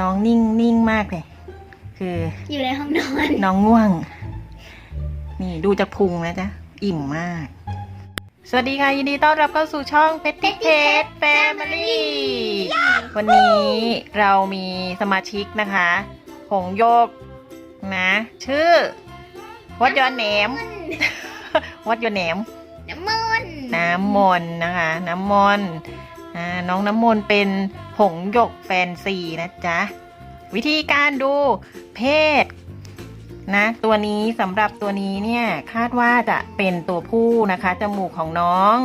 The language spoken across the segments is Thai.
น้องนิ่งนิ่งมากเลย คืออยู่ในห้องนอน น้องง่วง นี่ดูจากพุงนะจ๊ะ อิ่มมาก สวัสดีค่ะ ยินดีต้อนรับเข้าสู่ช่องเพชรเพชรแฟมิลี่วันนี้เรามีสมาชิกนะคะหงโยกนะ ชื่อวัดยอนแหนมวัดยอนแหนมน้ำมันน้ำมนต์นะคะ น้ำมนต์อ่า น้องน้ำมนต์เป็นหงส์หยกแฟนซีนะจ๊ะ วิธีการดูเพศนะตัวนี้สำหรับตัวนี้เนี่ยคาดว่าจะเป็นตัวผู้นะคะ จมูกของน้อง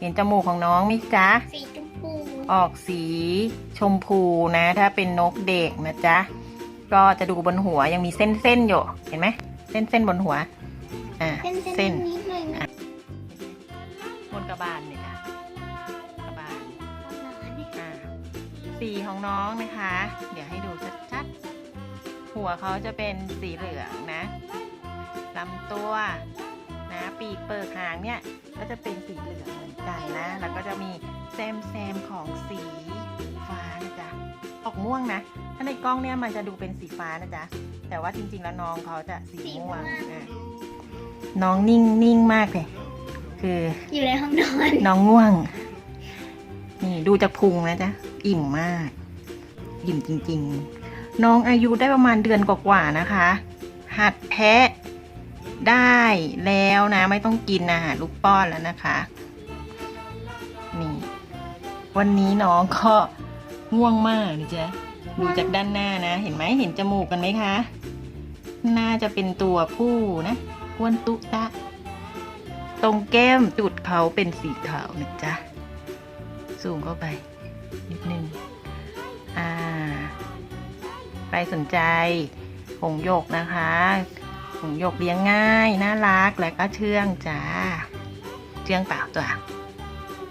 เห็นจมูกของน้องไหมจ๊ะ สีชมพู ออกสีชมพูนะ ถ้าเป็นนกเด็กนะจ๊ะ ก็จะดูบนหัวยังมีเส้นเส้นๆอยู่ เห็นไหมเส้นเส้นๆบนหัว อ่าเป็นเส้เส้นนนิดหน่อยนะบนกระบาลเนี่ย สีของน้องนะคะ เดี๋ยวให้ดูชัดๆ หัวเขาจะเป็นสีเหลืองนะลำตัวนะปีกเปิดหางเนี่ยก็จะเป็นสีเหลืองเหมือนกันนะ แล้วก็จะมีแซมแซมๆของสีฟ้านะจ๊ะ ออกม่วงนะ ถ้าในกล้องเนี่ยมันจะดูเป็นสีฟ้านะจ๊ะ แต่ว่าจริงๆแล้วน้องเขาจะสีสีม่ม่ววงงอะน้องนิ่งนิ่งมากเลย คือ อยู่ในห้องนอน น้องง่วง นี่ดูจากพุงนะจ๊ะ อิ่มมาก อิ่มจริง ๆ น้องอายุได้ประมาณเดือนกว่าๆนะคะ หัดแพะได้แล้วนะ ไม่ต้องกินอาหารลูกป้อนแล้วนะคะนี่วันนี้น้องก็ง่วงมากนะจ๊ะดูจากด้านหน้านะ เห็นไหมเห็นจมูกกันไหมคะ น่าจะเป็นตัวผู้นะอ้วนตุตะ ตรงแก้มจุดเขาเป็นสีขาวนะจ๊ะ สูงเข้าไปนิดนึง ใครสนใจหงหยกนะคะหงหยกเลี้ยงง่ายน่ารักและก็เชื่องจ้าเชื่องเปล่าตัว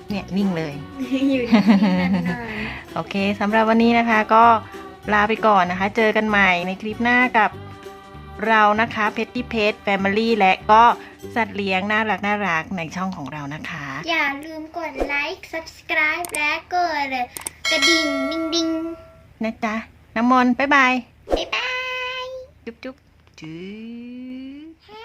เนี่ยนิ่งเลยอยู่ที่นานโอเคสำหรับวันนี้นะคะก็ลาไปก่อนนะคะ เจอกันใหม่ในคลิปหน้ากับเรานะคะเพ t ตี้เพ t แฟมิลี่และก็สัตว์เลี้ยงน่ารักน่ารักในช่องของเรานะคะๆอย่าลืมกดไลค์ subscribe และกดกระดิ่ง ดิงดิงนะจ๊ะ น้ำมนต์บ๊ายบาย บ๊ายบาย จุ๊บจุ๊บจื๊อ